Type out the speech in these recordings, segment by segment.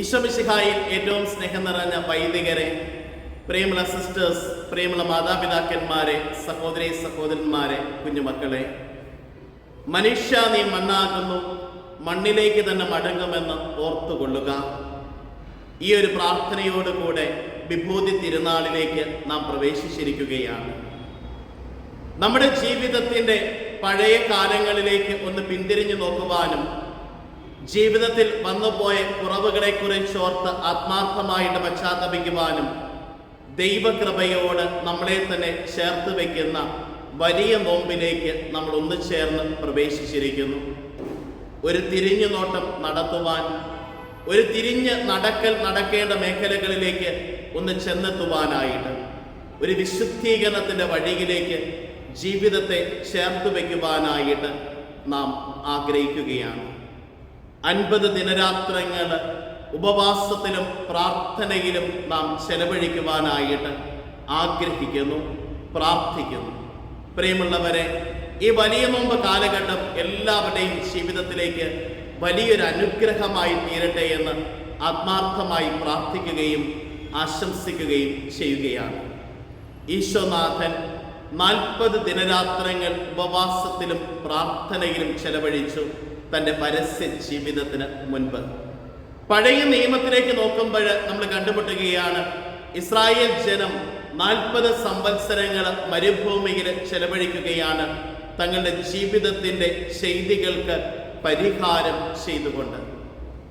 ഈശ്വമിശിഹായിൽ ഏറ്റവും സ്നേഹം നിറഞ്ഞ വൈദികരെ പ്രേമുള്ള സിസ്റ്റേഴ്സ് പ്രേമുള്ള മാതാപിതാക്കന്മാരെ സഹോദരി സഹോദരന്മാരെ കുഞ്ഞുമക്കളെ മനുഷ്യ നീ മണ്ണാകുന്നു മണ്ണിലേക്ക് തന്നെ മടങ്ങുമെന്ന് ഓർത്തുകൊള്ളുക. ഈ ഒരു പ്രാർത്ഥനയോടുകൂടെ വിഭൂതി തിരുനാളിലേക്ക് നാം പ്രവേശിച്ചിരിക്കുകയാണ്. നമ്മുടെ ജീവിതത്തിന്റെ പഴയ കാലങ്ങളിലേക്ക് ഒന്ന് പിന്തിരിഞ്ഞു നോക്കുവാനും ജീവിതത്തിൽ വന്നുപോയ കുറവുകളെ കുറിച്ചോർത്ത് ആത്മാർത്ഥമായിട്ട് പശ്ചാത്തപിക്കുവാനും ദൈവകൃപയോട് നമ്മളെ തന്നെ ചേർത്ത് വയ്ക്കുന്ന വലിയ നോമ്പിലേക്ക് നമ്മൾ ഒന്ന് ചേർന്ന് പ്രവേശിച്ചിരിക്കുന്നു. ഒരു തിരിഞ്ഞു നോട്ടം നടത്തുവാൻ ഒരു തിരിഞ്ഞ് നടക്കൽ നടക്കേണ്ട മേഖലകളിലേക്ക് ഒന്ന് ചെന്നെത്തുവാനായിട്ട് ഒരു വിശുദ്ധീകരണത്തിന്റെ വഴിയിലേക്ക് ജീവിതത്തെ ചേർത്ത് വയ്ക്കുവാനായിട്ട് നാം ആഗ്രഹിക്കുകയാണ്. അൻപത് ദിനരാത്രങ്ങൾ ഉപവാസത്തിലും പ്രാർത്ഥനയിലും നാം ചെലവഴിക്കുവാനായിട്ട് ആഗ്രഹിക്കുന്നു പ്രാർത്ഥിക്കുന്നു. പ്രിയമുള്ളവരെ ഈ വലിയ നോമ്പ് കാലഘട്ടം എല്ലാവരുടെയും ജീവിതത്തിലേക്ക് വലിയൊരു അനുഗ്രഹമായി തീരട്ടെ എന്ന് ആത്മാർത്ഥമായി പ്രാർത്ഥിക്കുകയും ആശംസിക്കുകയും ചെയ്യുകയാണ്. ഈശോനാഥൻ നാൽപ്പത് ദിനരാത്രങ്ങൾ ഉപവാസത്തിലും പ്രാർത്ഥനയിലും ചെലവഴിച്ചു. തന്റെ പരസ്യ ജീവിതത്തിന് മുൻപ്. പഴയ നിയമത്തിലേക്ക് നോക്കുമ്പോൾ നമ്മൾ കണ്ടുമുട്ടുകയാണ് ഇസ്രായേൽ ജനം നാൽപ്പത് സംവത്സരങ്ങൾ മരുഭൂമിയിൽ ചെലവഴിക്കുകയാണ്. തങ്ങളുടെ ജീവിതത്തിന്റെ ചെയ്തികൾക്ക് പരിഹാരം ചെയ്തുകൊണ്ട്.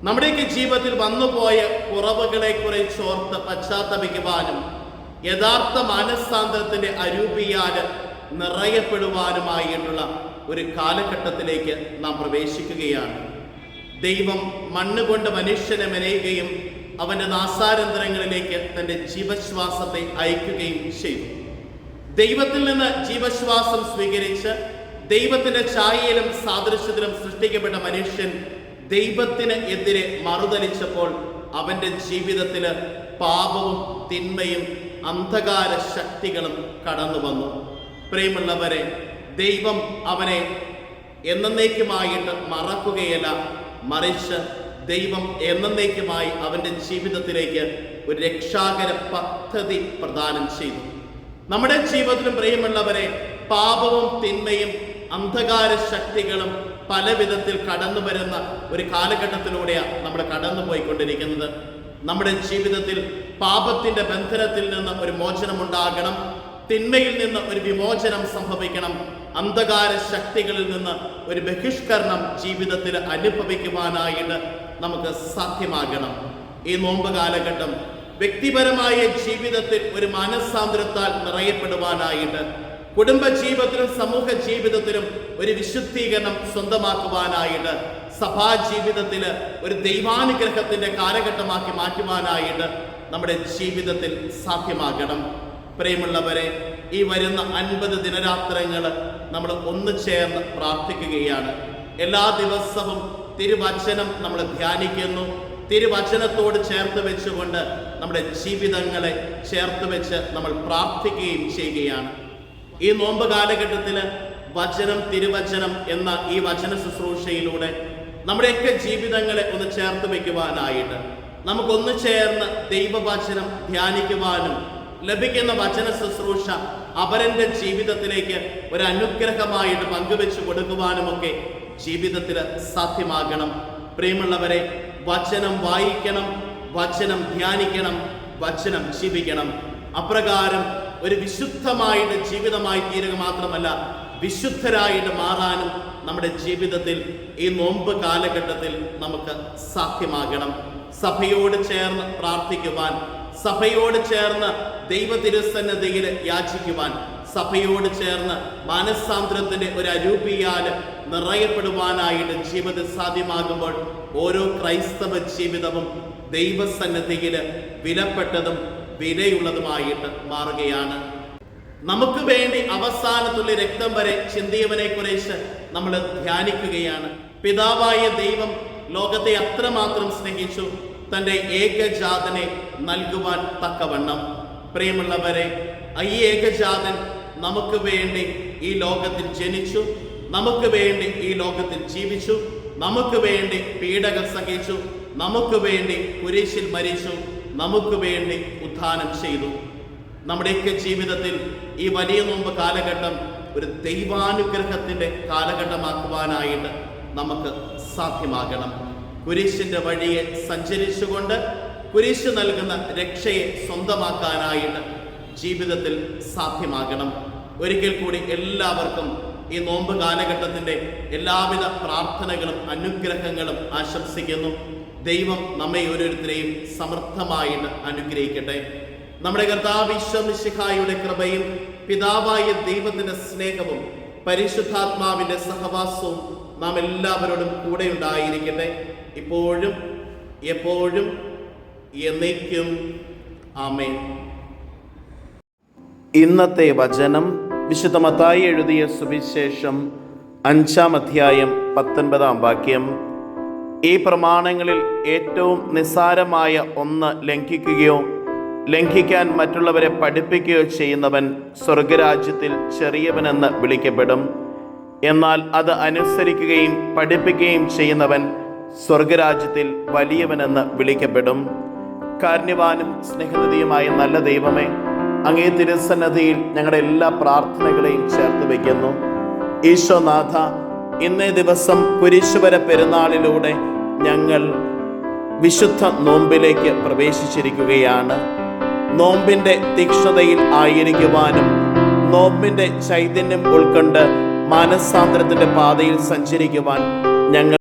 നമ്മുടെയൊക്കെ ജീവിതത്തിൽ വന്നുപോയ കുറവുകളെ കുറിച്ച് ഓർത്ത് പശ്ചാത്തപിക്കുവാനും യഥാർത്ഥ മാനസാന്തരത്തിന്റെ അരൂപിയാൽ നിറയപ്പെടുവാനുമായിട്ടുള്ള ഒരു കാലഘട്ടത്തിലേക്ക് നാം പ്രവേശിക്കുകയാണ്. ദൈവം മണ്ണുകൊണ്ട് മനുഷ്യനെ മെനയുകയും അവന്റെ നാസാരന്തരങ്ങളിലേക്ക് തന്റെ ജീവശ്വാസത്തെ അയക്കുകയും ചെയ്തു. ദൈവത്തിൽ നിന്ന് ജീവശ്വാസം സ്വീകരിച്ച് ദൈവത്തിന്റെ ഛായയിലും സാദൃശ്യത്തിലും സൃഷ്ടിക്കപ്പെട്ട മനുഷ്യൻ ദൈവത്തിന് എതിരെ മറുതലിച്ചപ്പോൾ അവന്റെ ജീവിതത്തിൽ പാപവും തിന്മയും അന്ധകാര ശക്തികളും കടന്നു വന്നു പ്രിയമുള്ളവരെ ദൈവം അവനെ എന്നേക്കുമായിട്ട് മറക്കുകയല്ല. മറിച്ച് ദൈവം എന്നേക്കുമായി അവന്റെ ജീവിതത്തിലേക്ക് ഒരു രക്ഷാകര പദ്ധതി പ്രദാനം ചെയ്തു. നമ്മുടെ ജീവിതത്തിലും പ്രിയമുള്ളവരെ പാപവും തിന്മയും അന്ധകാര ശക്തികളും പല വിധത്തിൽ കടന്നു വരുന്ന ഒരു കാലഘട്ടത്തിലൂടെയാണ് നമ്മൾ കടന്നു പോയിക്കൊണ്ടിരിക്കുന്നത് നമ്മുടെ ജീവിതത്തിൽ പാപത്തിന്റെ ബന്ധനത്തിൽ നിന്ന് ഒരു മോചനമുണ്ടാകണം. തിന്മയിൽ നിന്ന് ഒരു വിമോചനം സംഭവിക്കണം. അന്ധകാര ശക്തികളിൽ നിന്ന് ഒരു ബഹിഷ്കരണം ജീവിതത്തിൽ അനുഭവിക്കുവാനായിട്ട് നമുക്ക് സാധ്യമാകണം. ഈ നോമ്പ് കാലഘട്ടം വ്യക്തിപരമായ ജീവിതത്തിൽ ഒരു മാനസാന്തരത്താൽ നിറയപ്പെടുവാനായിട്ട് കുടുംബ ജീവിതത്തിലും സമൂഹ ജീവിതത്തിലും ഒരു വിശുദ്ധീകരണം സ്വന്തമാക്കുവാനായിട്ട് സഭാ ജീവിതത്തിൽ ഒരു ദൈവാനുഗ്രഹത്തിന്റെ കാലഘട്ടമാക്കി മാറ്റുവാനായിട്ട് നമ്മുടെ ജീവിതത്തിൽ സാധ്യമാകണം. പ്രിയമുള്ളവരെ ഈ വരുന്ന അൻപത് ദിനരാത്രങ്ങൾ നമ്മൾ ഒന്ന് ചേർന്ന് പ്രാർത്ഥിക്കുകയാണ്. എല്ലാ ദിവസവും തിരുവചനം നമ്മൾ ധ്യാനിക്കുന്നു. തിരുവചനത്തോട് ചേർത്ത് വെച്ചുകൊണ്ട് നമ്മുടെ ജീവിതങ്ങളെ ചേർത്ത് വെച്ച് നമ്മൾ പ്രാർത്ഥിക്കുകയും ചെയ്യുകയാണ്. ഈ നോമ്പ് കാലഘട്ടത്തിൽ വചനം തിരുവചനം എന്ന ഈ വചന ശുശ്രൂഷയിലൂടെ നമ്മുടെയൊക്കെ ജീവിതങ്ങളെ ഒന്ന് ചേർത്ത് വയ്ക്കുവാനായിട്ട് നമുക്കൊന്ന് ചേർന്ന് ദൈവവചനം ധ്യാനിക്കുവാനും ലഭിക്കുന്ന വചന ശുശ്രൂഷ അവരന്റെ ജീവിതത്തിലേക്ക് ഒരു അനുഗ്രഹമായിട്ട് പങ്കുവെച്ചു കൊടുക്കുവാനുമൊക്കെ ജീവിതത്തിൽ സാധ്യമാകണം. പ്രിയമുള്ളവരെ വചനം വായിക്കണം വചനം ധ്യാനിക്കണം വചനം ജീവിക്കണം. അപ്രകാരം ഒരു വിശുദ്ധമായിട്ട് ജീവിതമായി തീരുക മാത്രമല്ല വിശുദ്ധരായിട്ട് മാറാനും നമ്മുടെ ജീവിതത്തിൽ ഈ നോമ്പ് കാലഘട്ടത്തിൽ നമുക്ക് സാധ്യമാകണം. സഭയോട് ചേർന്ന് പ്രാർത്ഥിക്കുവാൻ സഭയോട് ചേർന്ന് ദൈവ തിരുസന്നതയിൽ യാചിക്കുവാൻ സഭയോട് ചേർന്ന് മാനസാന്തരത്തിന്റെ ഒരു അരൂപിയാൽ നിറയപ്പെടുവാനായിട്ട് ജീവിതം സാധ്യമാകുമ്പോൾ ഓരോ ക്രൈസ്തവ ജീവിതവും ദൈവസന്നദ്ധിയിൽ വിലപ്പെട്ടതും വിലയുള്ളതുമായിട്ട് മാറുകയാണ്. നമുക്ക് വേണ്ടി അവസാനത്തുള്ള രക്തം വരെ ചിന്തിയവനെ കുറിച്ച് നമ്മൾ ധ്യാനിക്കുകയാണ്. പിതാവായ ദൈവം ലോകത്തെ അത്രമാത്രം സ്നേഹിച്ചു. തന്റെ ഏകജാതനെ നൽകുവാൻ തക്കവണ്ണം പ്രിയമുള്ളവരെ ഈ ഏകജാതൻ നമുക്ക് വേണ്ടി ഈ ലോകത്തിൽ ജനിച്ചു നമുക്ക് വേണ്ടി ഈ ലോകത്തിൽ ജീവിച്ചു നമുക്ക് വേണ്ടി പീഡകൾ സഹിച്ചു നമുക്ക് വേണ്ടി കുരിശിൽ മരിച്ചു നമുക്ക് വേണ്ടി ഉത്ഥാനം ചെയ്തു. നമ്മുടെയൊക്കെ ജീവിതത്തിൽ ഈ വലിയ നോമ്പ് കാലഘട്ടം ഒരു ദൈവാനുഗ്രഹത്തിന്റെ കാലഘട്ടമാക്കുവാനായിട്ട് നമുക്ക് സാധ്യമാകണം. കുരിശിന്റെ വഴിയെ സഞ്ചരിച്ചുകൊണ്ട് കുരിശ് നൽകുന്ന രക്ഷയെ സ്വന്തമാക്കാനായിട്ട് ജീവിതത്തിൽ സാധ്യമാകണം. ഒരിക്കൽ കൂടി എല്ലാവർക്കും ഈ നോമ്പ് കാലഘട്ടത്തിന്റെ എല്ലാവിധ പ്രാർത്ഥനകളും അനുഗ്രഹങ്ങളും ആശംസിക്കുന്നു. ദൈവം നമ്മെ ഓരോരുത്തരെയും സമർത്ഥമായിട്ട് അനുഗ്രഹിക്കട്ടെ. നമ്മുടെ കർത്താവ് കൃപയും പിതാവായ ദൈവത്തിന്റെ സ്നേഹവും പരിശുദ്ധാത്മാവിന്റെ സഹവാസവും നാം എല്ലാവരോടും കൂടെ ഉണ്ടായിരിക്കട്ടെ. ഇപ്പോഴും എപ്പോഴും എന്നേക്കും ആമേ ഇന്നത്തെ വചനം വിശുദ്ധ മത്തായി എഴുതിയ സുവിശേഷം അഞ്ചാം അധ്യായം പത്തൊൻപതാം വാക്യം. ഈ പ്രമാണങ്ങളിൽ ഏറ്റവും നിസ്സാരമായ ഒന്ന് ലംഘിക്കുകയോ ലംഘിക്കാൻ മറ്റുള്ളവരെ പഠിപ്പിക്കുകയോ ചെയ്യുന്നവൻ സ്വർഗരാജ്യത്തിൽ ചെറിയവനെന്ന് വിളിക്കപ്പെടും. എന്നാൽ അത് അനുസരിക്കുകയും പഠിപ്പിക്കുകയും ചെയ്യുന്നവൻ സ്വർഗരാജ്യത്തിൽ വലിയവനെന്ന് വിളിക്കപ്പെടും. കാരുണ്യവാനും സ്നേഹനിധിയുമായ നല്ല ദൈവമേ അങ്ങേ തിരുസന്നതിയിൽ ഞങ്ങളുടെ എല്ലാ പ്രാർത്ഥനകളെയും ചേർത്ത് വയ്ക്കുന്നു. ഈശോനാഥ ഇന്നേ ദിവസം കുരിശുവര പെരുന്നാളിലൂടെ ഞങ്ങൾ വിശുദ്ധ നോമ്പിലേക്ക് പ്രവേശിച്ചിരിക്കുകയാണ്. നോമ്പിന്റെ തീക്ഷ്ണതയിൽ ആയിരിക്കുവാനും നോമ്പിന്റെ ചൈതന്യം ഉൾക്കൊണ്ട് മാനസാന്തരത്തിന്റെ പാതയിൽ സഞ്ചരിക്കുവാൻ ഞങ്ങൾ